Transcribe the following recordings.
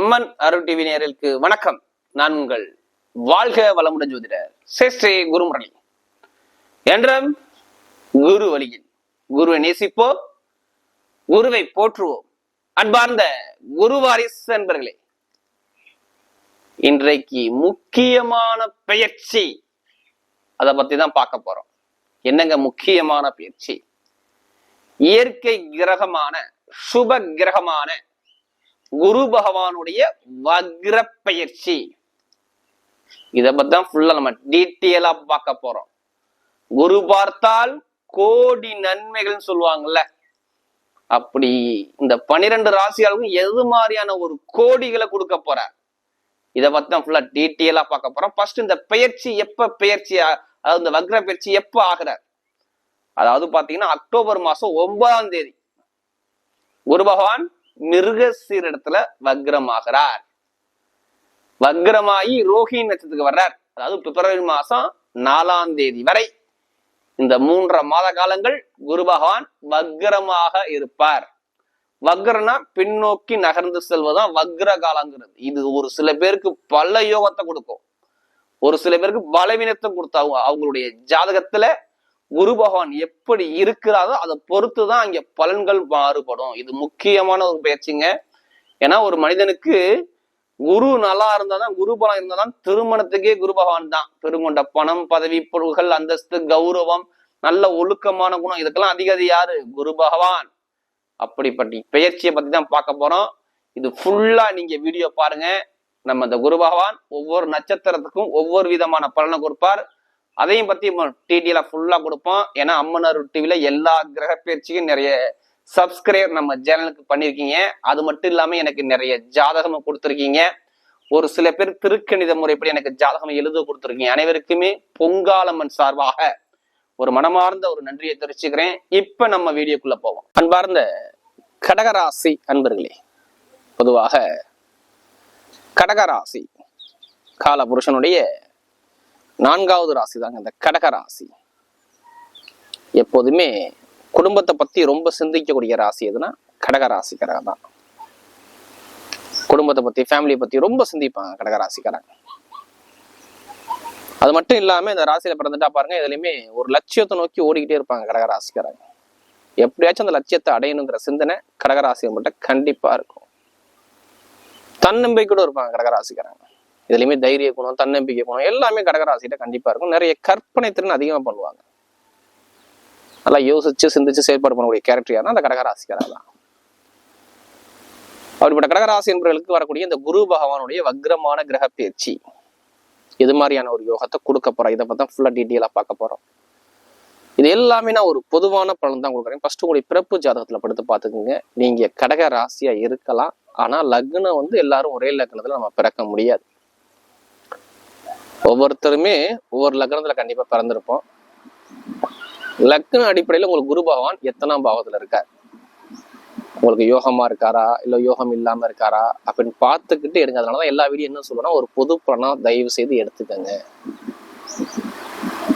அம்மன் அருள் TV நேரலுக்கு வணக்கம். நான் உங்கள் வாழ்க வளமுடன் ஜோதிடர் சேஷ்டே குருமுரளி. என்றும் குரு வழியில் குருவை நேசிப்போம் குருவை போற்றுவோம். அன்பார்ந்த குருவாரிஸ் என்பர்களே இன்றைக்கு முக்கியமான பெயர்ச்சி அதை பத்தி தான் பார்க்க போறோம். என்னங்க முக்கியமான பயிற்சி இயற்கை கிரகமான சுப கிரகமான குரு பகவானுடைய வக்ர பயிற்சி இதை பத்தி தான் ஃபுல்லா நம்ம டீட்டெயிலா பார்க்க போறோம். குரு பார்த்தால் கோடி நன்மைகள்னு சொல்லுவாங்கல்ல. அப்படி இந்த பனிரெண்டு ராசிகளுக்கும் எது மாதிரியான ஒரு கோடிகளை கொடுக்க போறார் இத பத்தி தான் ஃபுல்லா டீட்டெயிலா பார்க்க போறோம். ஃபர்ஸ்ட் இந்த பெயர்ச்சி எப்ப பெயர்ச்சி அதாவது இந்த வக்ர பயிற்சி எப்ப ஆகிறார்? அதாவது பாத்தீங்கன்னா அக்டோபர் மாசம் ஒன்பதாம் தேதி. குரு பகவான் மிருகசீரிடத்துல வக்ரமாகிறார். வக்ரமாயி ரோஹிணி நட்சத்திரத்துக்கு வர்றார். அதாவது பிப்ரவரி மாசம் நாலாம் தேதி வரை. இந்த மூன்றரை மாத காலங்கள் குரு பகவான் வக்ரமாக இருப்பார். வக்ரனா பின்னோக்கி நகர்ந்து செல்வதுதான் வக்ர காலங்கிறது. இது ஒரு சில பேருக்கு பல யோகத்தை கொடுக்கும். ஒரு சில பேருக்கு பலவீனத்தை கொடுத்தாங்க அவங்களுடைய ஜாதகத்துல குரு பகவான் எப்படி இருக்கிறாரோ அதை பொறுத்து தான் அங்கே பலன்கள் மாறுபடும். இது முக்கியமான ஒரு பயிற்சிங்க. ஏன்னா ஒரு மனிதனுக்கு குரு நல்லா இருந்தாதான் குரு பலம் இருந்தாதான் திருமணத்துக்கே குரு பகவான் தான். பெருங்கொண்ட பணம் பதவி பொருள்கள் அந்தஸ்து கௌரவம் நல்ல ஒழுக்கமான குணம் இதுக்கெல்லாம் அதிகாரி யாரு? குரு பகவான். அப்படிப்பட்ட பெயர்ச்சியை பத்தி தான் பார்க்க போறோம். இது ஃபுல்லா நீங்க வீடியோ பாருங்க. நம்ம இந்த குரு பகவான் ஒவ்வொரு நட்சத்திரத்துக்கும் ஒவ்வொரு விதமான பலனை கொடுப்பார். அதையும் பத்தி டிடியில ஃபுல்லா கொடுப்போம். ஏன்னா அம்மனர் டிவில எல்லா கிரக பயிற்சிக்கும் நிறைய சப்ஸ்கிரைப் நம்ம சேனலுக்கு பண்ணிருக்கீங்க அது மட்டும் இல்லாம எனக்கு நிறைய ஜாதகம் கொடுத்துருக்கீங்க. ஒரு சில பேர் திருக்கணித முறைப்படி எனக்கு ஜாதகம் எழுத கொடுத்துருக்கீங்க. அனைவருக்குமே பொங்காலம்மன் சார்பாக ஒரு மனமார்ந்த ஒரு நன்றியை தெரிவிச்சுக்கிறேன். இப்ப நம்ம வீடியோக்குள்ள போவோம். அன்பார்ந்த கடகராசி அன்பர்களே பொதுவாக கடகராசி கால புருஷனுடைய நான்காவது ராசி தாங்க இந்த கடக ராசி. எப்போதுமே குடும்பத்தை பத்தி ரொம்ப சிந்திக்கக்கூடிய ராசி எதுனா கடக ராசிக்காரங்க தான். குடும்பத்தை பத்தி ஃபேமிலியை பத்தி ரொம்ப சிந்திப்பாங்க கடக ராசிக்காரங்க. அது மட்டும் இல்லாம இந்த ராசியில பிறந்துட்டா பாருங்க இதுலயுமே ஒரு லட்சியத்தை நோக்கி ஓடிக்கிட்டே இருப்பாங்க கடக ராசிக்காரங்க. எப்படியாச்சும் அந்த லட்சியத்தை அடையணுங்கிற சிந்தனை கடகராசி மட்டும் கண்டிப்பா இருக்கும். தன்னம்பிக்கையோட இருப்பாங்க கடகராசிக்காரங்க இதுலயுமே தைரிய குணம் தன்னம்பிக்கை குணம் எல்லாமே கடகராசிகிட்ட கண்டிப்பாக இருக்கும். நிறைய கற்பனை திறன் அதிகமா பண்ணுவாங்க. நல்லா யோசிச்சு சிந்திச்சு செயல்பாடு பண்ணக்கூடிய கேரக்டர் யாருன்னா அந்த கடகராசிக்காரர் தான். அப்படிப்பட்ட கடகராசி என்பவர்களுக்கு வரக்கூடிய இந்த குரு பகவானுடைய வக்ரமான கிரக பயிற்சி எது மாதிரியான ஒரு யோகத்தை கொடுக்க போறோம் இதை பத்தி ஃபுல்லா டீட்டெயிலா பார்க்க போறோம். இது எல்லாமே நான் ஒரு பொதுவான பலன் தான் கொடுக்குறேன். ஃபர்ஸ்ட் உங்களுடைய பிறப்பு ஜாதகத்துல படுத்து பார்த்துக்குங்க. நீங்க கடக ராசியா இருக்கலாம். ஆனா லக்னம் வந்து எல்லாரும் ஒரே லக்னத்துல நம்ம பிறக்க முடியாது. ஒவ்வொருத்தருமே ஒவ்வொரு லக்னத்துல கண்டிப்பா பிறந்திருப்போம். லக்ன அடிப்படையில உங்களுக்கு குரு பகவான் எத்தனாம் பாவத்துல இருக்கார்? உங்களுக்கு யோகமா இருக்காரா? இல்ல யோகம் இல்லாம இருக்காரா? அப்படின்னு பார்த்துக்கிட்டு எடுங்க அதனாலதான் எல்லா வீடியோ என்ன சொல்லுவேன்னா ஒரு பொது பணம் தயவு செய்து எடுத்துக்கங்க.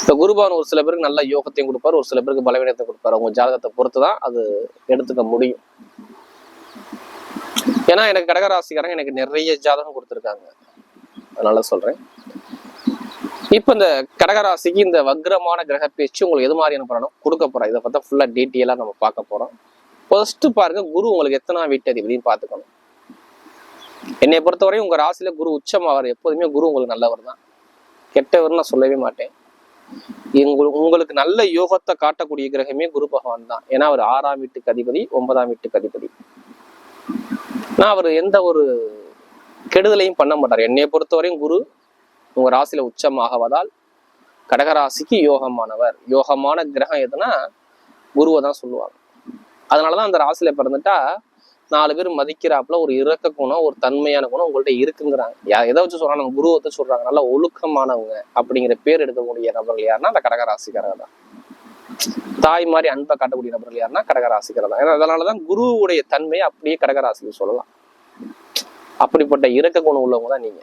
இப்ப குருபவன் ஒரு சில பேருக்கு நல்ல யோகத்தையும் கொடுப்பாரு ஒரு சில பேருக்கு பலவீனத்தை கொடுப்பாரு. உங்க ஜாதகத்தை பொறுத்து தான் அது எடுத்துக்க முடியும். ஏன்னா எனக்கு கடகராசிக்காரங்க எனக்கு நிறைய ஜாதகம் கொடுத்துருக்காங்க. அதனால சொல்றேன். இப்ப இந்த கடகராசிக்கு இந்த வக்ரமான கிரக பேச்சு உங்களுக்கு எது மாதிரியான பலனும் கொடுக்க போறோம். இதை பார்த்தா ஃபுல்லா டீட்டெயிலா நம்ம பார்க்க போறோம். ஃபர்ஸ்ட் பாருங்க குரு உங்களுக்கு எத்தனை வீட்டதிபதினு பார்த்துக்கணும். என்னை பொறுத்தவரையும் உங்க ராசியில குரு உச்சமாவார் எப்போதுமே குரு உங்களுக்கு நல்லவர் தான். கெட்டவர் நான் சொல்லவே மாட்டேன். உங்களுக்கு உங்களுக்கு நல்ல யோகத்தை காட்டக்கூடிய கிரகமே குரு பகவான் தான். ஏன்னா அவர் ஆறாம் வீட்டுக்கு அதிபதி ஒன்பதாம் வீட்டுக்கு அதிபதி. நான் அவர் எந்த ஒரு கெடுதலையும் பண்ண மாட்டார். என்னை பொறுத்தவரையும் குரு உங்க ராசியில உச்சமாகவதால் கடகராசிக்கு யோகமானவர். யோகமான கிரகம் எதுனா குருவை தான் சொல்லுவாங்க. அதனாலதான் அந்த ராசியில பிறந்துட்டா நாலு பேர் மதிக்கிறாப்புல ஒரு இறக்க குணம் ஒரு தன்மையான குணம் உங்கள்ட்ட இருக்குங்கிறாங்க. யா- எதை வச்சு சொல்றாங்க? நம்ம குருவை வச்சு சொல்றாங்க. நல்லா ஒழுக்கமானவங்க அப்படிங்கிற பேர் எடுக்கக்கூடிய நபர்கள் யாருன்னா அந்த கடகராசிக்காரங்க தான். தாய் மாதிரி அன்பை காட்டக்கூடிய நபர்கள் யாருன்னா கடகராசிக்காரர் தான். ஏன்னா அதனாலதான் குருவுடைய தன்மையை அப்படியே கடகராசிக்கு சொல்லலாம். அப்படிப்பட்ட இறக்க குணம் உள்ளவங்க தான் நீங்க.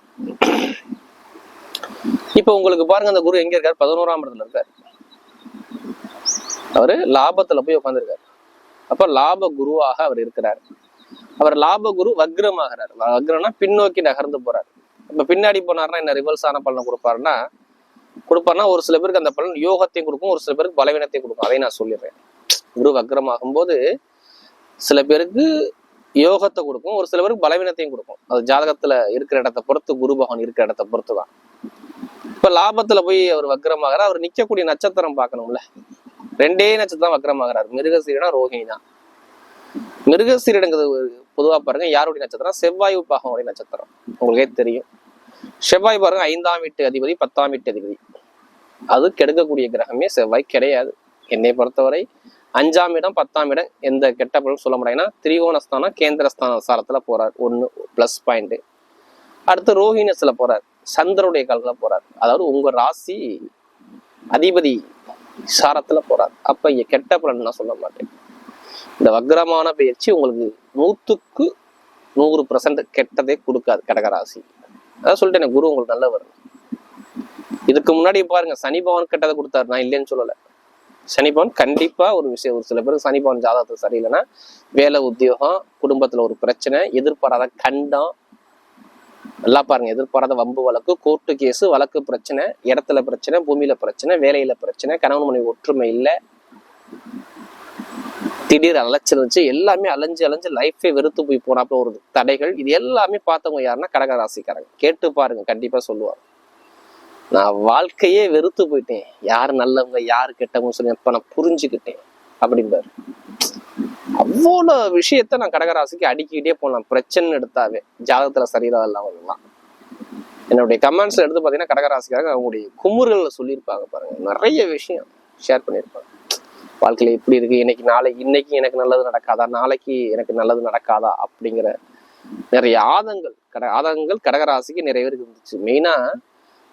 இப்ப உங்களுக்கு பாருங்க அந்த குரு எங்க இருக்காரு? பதினோராம் இடத்துல இருக்காரு. அவரு லாபத்துல போய் உட்காந்துருக்காரு அப்ப லாப குருவாக அவர் இருக்கிறார். அவர் லாப குரு வக்ரமாகிறார். வக்ரம்னா பின்னோக்கி நகர்ந்து போறார். இப்ப பின்னாடி போனார்னா என்ன ரிவர்ஸ் ஆன பலனை கொடுப்பாருன்னா கொடுப்பாருன்னா ஒரு சில பேருக்கு அந்த பலன் யோகத்தையும் கொடுக்கும் ஒரு சில பேருக்கு பலவீனத்தையும் கொடுக்கும். அதை நான் சொல்லிடுறேன். குரு வக்ரமாகும் போது சில பேருக்கு யோகத்தை கொடுக்கும் ஒரு சில பேருக்கு பலவீனத்தையும் கொடுக்கும். அது ஜாதகத்துல இருக்கிற இடத்தை பொறுத்து குரு பகவான் இருக்கிற இடத்தை பொறுத்து தான் இப்ப லாபத்துல போய் அவர் வக்ரமாகிறார். அவர் நிக்கக்கூடிய நட்சத்திரம் பார்க்கணும்ல. ரெண்டே நட்சத்திரம் வக்ரமாகிறார். மிருகசீரனா ரோஹிணி தான். மிருகசீரடுங்கிறது பொதுவா பாருங்க யாருடைய நட்சத்திரம்? செவ்வாய் பாகமுடைய நட்சத்திரம். உங்களுக்கே தெரியும். செவ்வாய் பாருங்க ஐந்தாம் வீட்டு அதிபதி பத்தாம் வீட்டு அதிபதி. அது கெடுக்கக்கூடிய கிரகமே செவ்வாய் கிடையாது. என்னை பொறுத்தவரை அஞ்சாம் இடம் பத்தாம் இடம் எந்த கெட்ட பலனும் சொல்ல முடியாதுன்னா திரிகோணஸ்தானம் கேந்திரஸ்தான சாரத்துல போறார். ஒன்னு பிளஸ் பாயிண்ட் அடுத்து ரோஹினஸ்ல போறார். சந்திரனுடைய காலத்துல போறார். அதாவது உங்க ராசி அதிபதி சாரத்துல போறார். அப்ப இங்க கெட்ட பலன் நான் சொல்ல மாட்டேன். இந்த வக்ரமான பயிற்சி உங்களுக்கு நூத்துக்கு நூறு பர்சன்ட் கெட்டதே கொடுக்காது கடகராசி. அதான் சொல்லிட்டேன் குரு உங்களுக்கு நல்லவர். இதுக்கு முன்னாடி பாருங்க சனி பவன் கெட்டதை கொடுத்தாரு. நான் இல்லைன்னு சொல்லலை. சனி பவன் கண்டிப்பா ஒரு விஷயம் ஒரு சில பேருக்கு சனி பவன் ஜாதகத்துக்கு சரியில்லைன்னா வேலை உத்தியோகம் குடும்பத்துல ஒரு பிரச்சனை எதிர்பாராத கண்டம் நல்லா பாருங்க எதிர்பாராத வம்பு வழக்கு கோர்ட்டு கேஸ் வழக்கு பிரச்சனை இடத்துல பிரச்சனை பூமியில பிரச்சனை வேலையில பிரச்சனை கணவன் மனைவி ஒற்றுமை இல்லை. திடீர் அலைச்சல் வச்சு எல்லாமே அலைஞ்சு அலைஞ்சு லைஃபே வெறுத்து போய் போனாப்புல ஒரு தடைகள். இது எல்லாமே பார்த்தவங்க யாருன்னா கடக ராசிக்காரங்க கேட்டு பாருங்க கண்டிப்பா சொல்லுவாங்க. நான் வாழ்க்கையே வெறுத்து போயிட்டேன். யார் நல்லவங்க யார் கெட்டவங்க சொல்லி இப்ப நான் புரிஞ்சுக்கிட்டேன். அப்படிம்பாரு. அவ்வளோ விஷயத்த நான் கடகராசிக்கு அடிக்கிட்டே போனேன் பிரச்சனை எடுத்தாவே ஜாதகத்தில் சரியில்லாத இல்லாமலாம் என்னுடைய கமெண்ட்ஸில் எடுத்து பார்த்தீங்கன்னா கடகராசிக்காரங்க அவங்களுடைய குமுறுகளில் சொல்லியிருப்பாங்க பாருங்க. நிறைய விஷயம் ஷேர் பண்ணியிருப்பாங்க. வாழ்க்கையில் எப்படி இருக்கு? இன்னைக்கு நாளைக்கு இன்னைக்கு எனக்கு நல்லது நடக்காதா? நாளைக்கு எனக்கு நல்லது நடக்காதா? அப்படிங்கிற நிறைய ஆதங்கள் கட ஆதங்கள் கடகராசிக்கு நிறைய பேருக்கு இருந்துச்சு. மெயினாக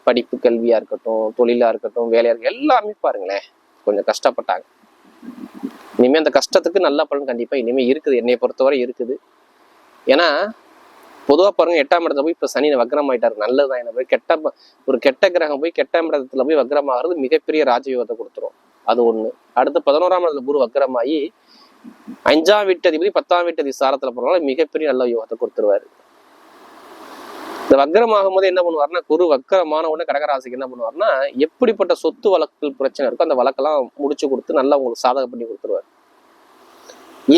படிப்பு கல்வியாக இருக்கட்டும் தொழிலாக இருக்கட்டும் வேலையாக இருக்கட்டும் எல்லாமே பாருங்களேன். கொஞ்சம் கஷ்டப்பட்டாங்க. இனிமே அந்த கஷ்டத்துக்கு நல்ல பலன் கண்டிப்பாக இனிமே இருக்குது. என்னை பொறுத்தவரை இருக்குது. ஏன்னா பொதுவாக பாருங்க எட்டாம் இடத்துல போய் இப்போ சனி வக்ரம் ஆயிட்டாரு. நல்லதுதான். என்ன போய் கெட்ட ஒரு கெட்ட கிரகம் போய் கெட்டாம் இடத்துல போய் வக்ரம் ஆகிறது மிகப்பெரிய ராஜயோகத்தை கொடுத்துரும். அது ஒன்று அடுத்து பதினோராம் இடத்துல குரு வக்ரமாகி அஞ்சாம் வீட்டு அதிபதி பத்தாம் வீட்டு அதிபதி சாரத்தில் போறனால மிகப்பெரிய நல்ல யோகத்தை கொடுத்துருவாரு. இந்த வக்கரமாகும் போது என்ன பண்ணுவாருன்னா குரு வக்கரமான உடனே கடகராசிக்கு என்ன பண்ணுவாருன்னா எப்படிப்பட்ட சொத்து வழக்குகள் பிரச்சனை இருக்கோ அந்த வழக்கெல்லாம் முடிச்சு கொடுத்து நல்லா உங்களுக்கு சாதகம் பண்ணி கொடுத்துருவார்.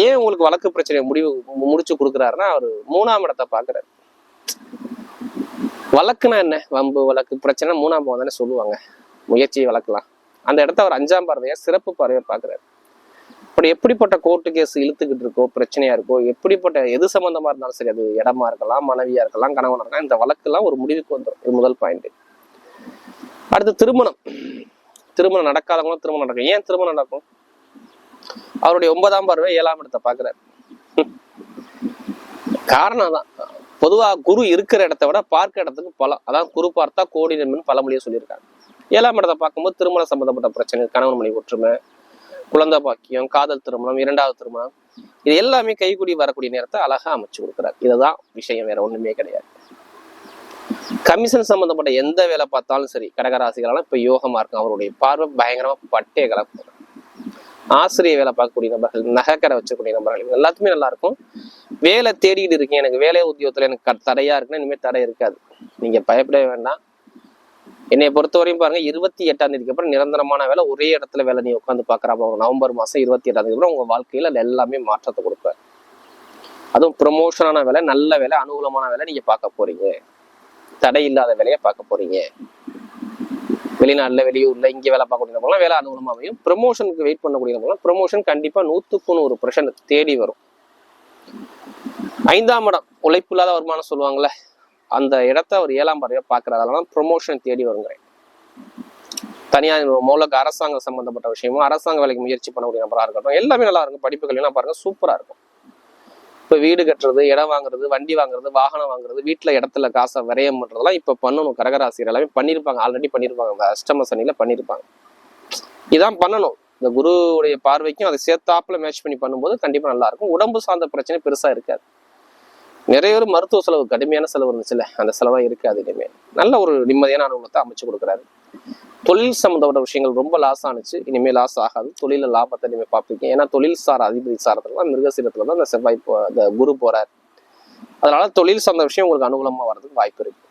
ஏன் உங்களுக்கு வழக்கு பிரச்சனையை முடிவு முடிச்சு கொடுக்குறாருன்னா அவர் மூணாம் இடத்தை பாக்குறாரு வழக்குனா என்ன? வம்பு வழக்கு பிரச்சனை மூணாம் பாவம் தானே சொல்லுவாங்க. முயற்சி வழக்கலாம் அந்த இடத்த அவர் அஞ்சாம் பார்வையா சிறப்பு பார்வையா பாக்குறாரு அப்படி எப்படிப்பட்ட கோர்ட்டு கேஸ் இழுத்துக்கிட்டு இருக்கோ பிரச்சனையா இருக்கோ எப்படிப்பட்ட எது சம்பந்தமா இருந்தாலும் சரி அது இடமா இருக்கலாம் மனைவியா இருக்கலாம் கணவனா இருக்கலாம் இந்த வழக்கெல்லாம் ஒரு முடிவுக்கு வந்துடும் இது முதல் பாயிண்ட் அடுத்து திருமணம். திருமணம் நடக்காதவங்களும் திருமணம் நடக்கும். ஏன் திருமணம் நடக்கும்? அவருடைய ஒன்பதாம் பார்வை ஏழாம் இடத்தை பாக்குறாரு காரணம் தான் பொதுவா குரு இருக்கிற இடத்த விட பார்க்க இடத்துக்கு பலம். அதான் குரு பார்த்தா கோடி நன்மைன்னு பழமொழியே சொல்லியிருக்காங்க. ஏழாம் இடத்தை பார்க்கும்போது திருமணம் சம்பந்தப்பட்ட பிரச்சனை கணவன் மணி ஒற்றுமை குழந்தை பாக்கியம் காதல் திருமணம் இரண்டாவது திருமணம் இது எல்லாமே கைகூடி வரக்கூடிய நேரத்தை அழகா அமைச்சு கொடுக்குறாரு. இதுதான் விஷயம் வேற ஒண்ணுமே கிடையாது. கமிஷன் சம்பந்தப்பட்ட எந்த வேலை பார்த்தாலும் சரி கடகராசிகளாலும் இப்ப யோகமா இருக்கும் அவருடைய பார்வை பயங்கரமா பட்டே கலக்கும். ஆசிரியர் வேலை பார்க்கக்கூடிய நபர்கள் நகைக்கடை வச்சக்கூடிய நபர்கள் இவங்க எல்லாத்துக்குமே நல்லா இருக்கும். வேலை தேடிக்கிட்டு இருக்கேன் எனக்கு வேலை உத்தியோகத்துல எனக்கு தடையா இருக்குன்னா இனிமேல் தடை இருக்காது. நீங்க பயப்படவே வேண்டாம். என்னை பொறுத்தவரையும் பாருங்க இருபத்தி எட்டாம் தேதிக்கு அப்புறம் நிரந்தரமான வேலை ஒரே இடத்துல வேலை நீ உட்காந்து பாக்குறாப்ப ஒரு நவம்பர் மாசம் இருபத்தி எட்டாம் தேதி அப்புறம் உங்க வாழ்க்கையில எல்லாமே மாற்றத்தை கொடுப்பேன் அதுவும் ப்ரொமோஷனான வேலை நல்ல வேலை அனுகூலமான வேலை நீங்க பார்க்க போறீங்க. தடை இல்லாத வேலையை பார்க்க போறீங்க. வெளிநாட்டில் வெளியூர்ல இங்க வேலை பார்க்கக்கூடிய நபர்கள்லாம் வேலை அனுகூலமா அமையும். ப்ரொமோஷனுக்கு வெயிட் பண்ணக்கூடிய நபர்கள்லாம் ப்ரொமோஷன் கண்டிப்பா நூத்துக்கு நூறு பிரச்சனை தேடி வரும். ஐந்தாம் இடம் உழைப்பு இல்லாத வருமானம் சொல்லுவாங்கல்ல அந்த இடத்த அவர் ஏழாம் பார்வையா பார்க்குறாரு. அதெல்லாம் ப்ரொமோஷன் தேடி வருங்கிறேன். தனியார் மூலக்கு அரசாங்கம் சம்பந்தப்பட்ட விஷயமும் அரசாங்க வேலைக்கு முயற்சி பண்ணக்கூடிய நபராக இருக்கட்டும் எல்லாமே நல்லா இருக்கும். படிப்புகள் எல்லாம் பாருங்க சூப்பரா இருக்கும். இப்ப வீடு கட்டுறது இடம் வாங்குறது வண்டி வாங்குறது வாகனம் வாங்குறது வீட்டுல இடத்துல காசை விரயம் பண்றதெல்லாம் இப்ப பண்ணணும். கரகராசிரியர் எல்லாமே பண்ணிருப்பாங்க. ஆல்ரெடி பண்ணிருப்பாங்க. அந்த அஷ்டம சனியில் பண்ணிருப்பாங்க. இதான் பண்ணணும். இந்த குருவுடைய பார்வைக்கும் அதை சேர்த்தாப்புல மேட்ச் பண்ணி பண்ணும்போது கண்டிப்பா நல்லா இருக்கும். உடம்பு சார்ந்த பிரச்சனை பெருசா இருக்காது. நிறைய பேர் மருத்துவ செலவு கடுமையான செலவு இருந்துச்சுல்ல. அந்த செலவாக இருக்காது இனிமேல் நல்ல ஒரு நிம்மதியான அனுபவத்தை அமைச்சு கொடுக்குறாரு. தொழில் சம்மந்தப்பட்ட விஷயங்கள் ரொம்ப லாஸ் ஆனுச்சு. இனிமேல் லாஸ் ஆகாது. தொழில லாபத்தை இனிமே பார்ப்பீங்க ஏன்னா தொழில் சார் அதிபதி சாரத்துல தான் மிருகசீரத்துல தான் அந்த செவ்வாய் போ- அந்த குரு போறார். அதனால தொழில் சார்ந்த விஷயம் உங்களுக்கு அனுகூலமா வர்றதுக்கு வாய்ப்பு இருக்கு.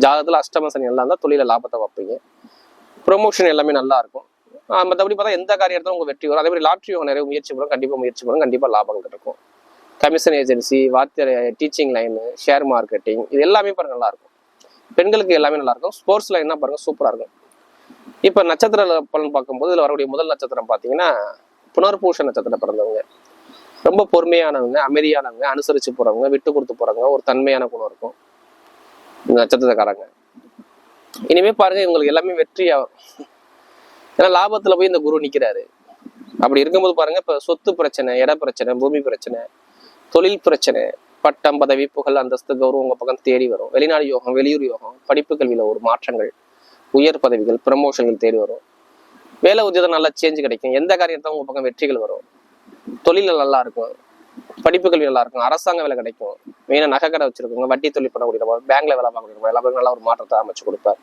ஜாதகத்துல அஷ்டம சனி எல்லாம் இருந்தால் தொழில லாபத்தை பார்ப்பீங்க. ப்ரொமோஷன் எல்லாமே நல்லா இருக்கும். மற்றபடி பார்த்தா எந்த காரியத்திலும் உங்களுக்கு வெற்றி வரும்? அதே மாதிரி லாட்ரி நிறைய முயற்சி பண்ணும் கண்டிப்பாக முயற்சி பண்ணும் கண்டிப்பாக லாபம் கிடைக்கும் கமிஷன் ஏஜென்சி வாத்தியர் டீச்சிங் லைனு ஷேர் மார்க்கெட்டிங் இது எல்லாமே பாருங்கள் நல்லாயிருக்கும். பெண்களுக்கு எல்லாமே நல்லா இருக்கும் ஸ்போர்ட்ஸ் லைன்னா பாருங்கள் சூப்பராக இருக்கும். இப்போ நட்சத்திர பலன் பார்க்கும்போது இதில் வரக்கூடிய முதல் நட்சத்திரம் பார்த்தீங்கன்னா புனர்பூஷ நட்சத்திரம் பிறந்தவங்க. ரொம்ப பொறுமையானவங்க அமைதியானவங்க அனுசரித்து போகிறவங்க விட்டு கொடுத்து போகிறவங்க ஒரு தன்மையான குணம் இருக்கும். இந்த நட்சத்திரக்காரங்க. இனிமேல் பாருங்கள் இவங்களுக்கு எல்லாமே வெற்றியாகும் ஏன்னா லாபத்தில் போய் இந்த குரு நிற்கிறாரு அப்படி இருக்கும்போது பாருங்கள் இப்போ சொத்து பிரச்சனை இட பிரச்சனை பூமி பிரச்சனை தொழில் பிரச்சனை பட்டம் பதவி புகழ் அந்தஸ்து கௌரவம் உங்க பக்கம் தேடி வரும். வெளிநாடு யோகம் வெளியூர் யோகம் படிப்பு கல்வியில ஒரு மாற்றங்கள் உயர் பதவிகள் ப்ரமோஷன்கள் தேடி வரும். வேலை உத்தியோகம் நல்லா சேஞ்ச் கிடைக்கும். எந்த காரியத்தை உங்க பக்கம் வெற்றிகள் வரும்? தொழில் நல்லா இருக்கும். படிப்பு கல்வி நல்லா இருக்கும். அரசாங்க வேலை கிடைக்கும். மெயினாக நகை கடை வச்சிருக்கவங்க வட்டி தொழில் பண்ணக்கூடிய பேங்க்ல வேலை பார்க்கக்கூடிய எல்லாருக்கும் நல்ல ஒரு மாற்றத்தை அமைச்சு கொடுப்பார்.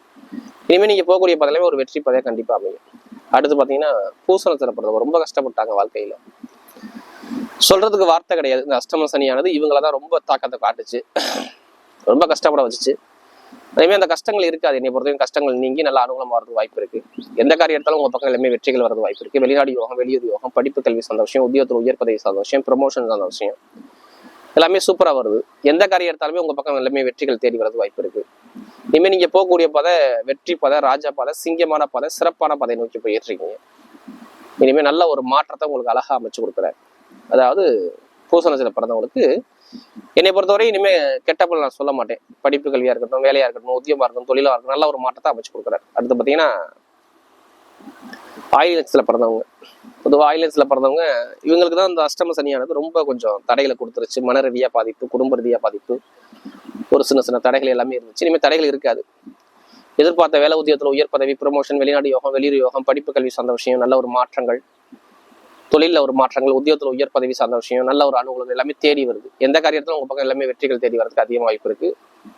இனிமே நீங்க போகக்கூடிய பதிலாமே ஒரு வெற்றி பதைய கண்டிப்பா அமையும். அடுத்து பாத்தீங்கன்னா பூசணத்தில் பிறந்தவங்க ரொம்ப கஷ்டப்பட்டாங்க வாழ்க்கையில. சொல்றதுக்கு வார்த்தை கிடையாது. இந்த அஷ்டம சனியானது இவங்கள தான் ரொம்ப தாக்கத்தை காட்டுச்சு. ரொம்ப கஷ்டப்பட வச்சுச்சு. அதேமாதிரி அந்த கஷ்டங்கள் இருக்காது. என்னை பொறுத்தவரைக்கும் கஷ்டங்கள் நீங்கி நல்ல அனுகூலமாக வரது வாய்ப்பு இருக்கு. எந்த காரியம் எடுத்தாலும் உங்க பக்கம் எல்லாமே வெற்றிகள் வரது வாய்ப்பு இருக்கு. வெளிநாடு யோகம் வெளியூர் யோகம் படிப்பு கல்வி சந்தோஷம் உத்தியோகத்தில் உயர் பதவி சந்தோஷம் விஷயம் ப்ரொமோஷன் சந்தோஷம். எல்லாமே சூப்பராக வருது. எந்த காரியம் எடுத்தாலுமே உங்க பக்கம் எல்லாமே வெற்றிகள் தேடி வரது வாய்ப்பு இருக்கு. இனிமேல் நீங்க போகக்கூடிய பதை வெற்றி பதை ராஜா பதை சிங்கமான பதை சிறப்பான பதை நோக்கி போயிட்டு இருக்கீங்க. இனிமேல் நல்ல ஒரு மாற்றத்தை உங்களுக்கு அழகாக அமைச்சு கொடுக்குறேன். அதாவது பூசணத்தில் பிறந்தவங்களுக்கு என்னை பொறுத்தவரை இனிமே கெட்டப்பல் நான் சொல்ல மாட்டேன். படிப்பு கல்வியா இருக்கட்டும் வேலையா இருக்கட்டும் உத்தியமா இருக்கட்டும் தொழிலா இருக்கட்டும் நல்ல ஒரு மாற்றத்தை அமைச்சு கொடுக்குறாரு. அடுத்து பாத்தீங்கன்னா ஆயிலன்ஸ்ல பிறந்தவங்க. பொதுவாக ஆயிலன்ஸ்ல பிறந்தவங்க இவங்களுக்கு தான் இந்த அஷ்டம சனியானது ரொம்ப கொஞ்சம் தடைகளை கொடுத்துருச்சு. மன ரீதியா பாதிப்பு குடும்ப ரீதியா பாதிப்பு ஒரு சின்ன சின்ன தடைகள் எல்லாமே இருந்துச்சு. இனிமேல் தடைகள் இருக்காது. எதிர்பார்த்த வேலை உத்தியத்தில் உயர் பதவி ப்ரொமோஷன் வெளிநாடு யோகம் வெளியூர் யோகம் படிப்பு கல்வி சார்ந்த விஷயம் நல்ல ஒரு மாற்றங்கள் தொழிலில் ஒரு மாற்றங்கள் உத்தியோகத்தில் உயர் பதவி சார்ந்த விஷயம் நல்ல ஒரு அனுகூலம் எல்லாமே தேடி வருது. எந்த காரியத்திலும் உங்க பக்கம் எல்லாமே வெற்றிகள் தேடி வரதுக்கு அதிகமாக வாய்ப்பு இருக்குது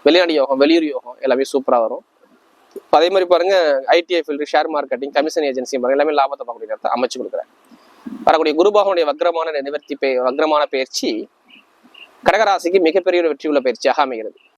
வெளிநாடு யோகம் வெளியூர் யோகம் எல்லாமே சூப்பரா வரும். அதே மாதிரி பாருங்க ITI field share marketing commission agency பாருங்க எல்லாமே லாபத்தை பார்க்கக்கூடிய நேரத்தை அமைச்சு கொடுக்குறேன். வரக்கூடிய குருபாகனுடைய வக்ரமான நிவர்த்தி பே வக்ரமான பயிற்சி கடகராசிக்கு மிகப்பெரிய ஒரு வெற்றி உள்ள பயிற்சியாக அமைகிறது.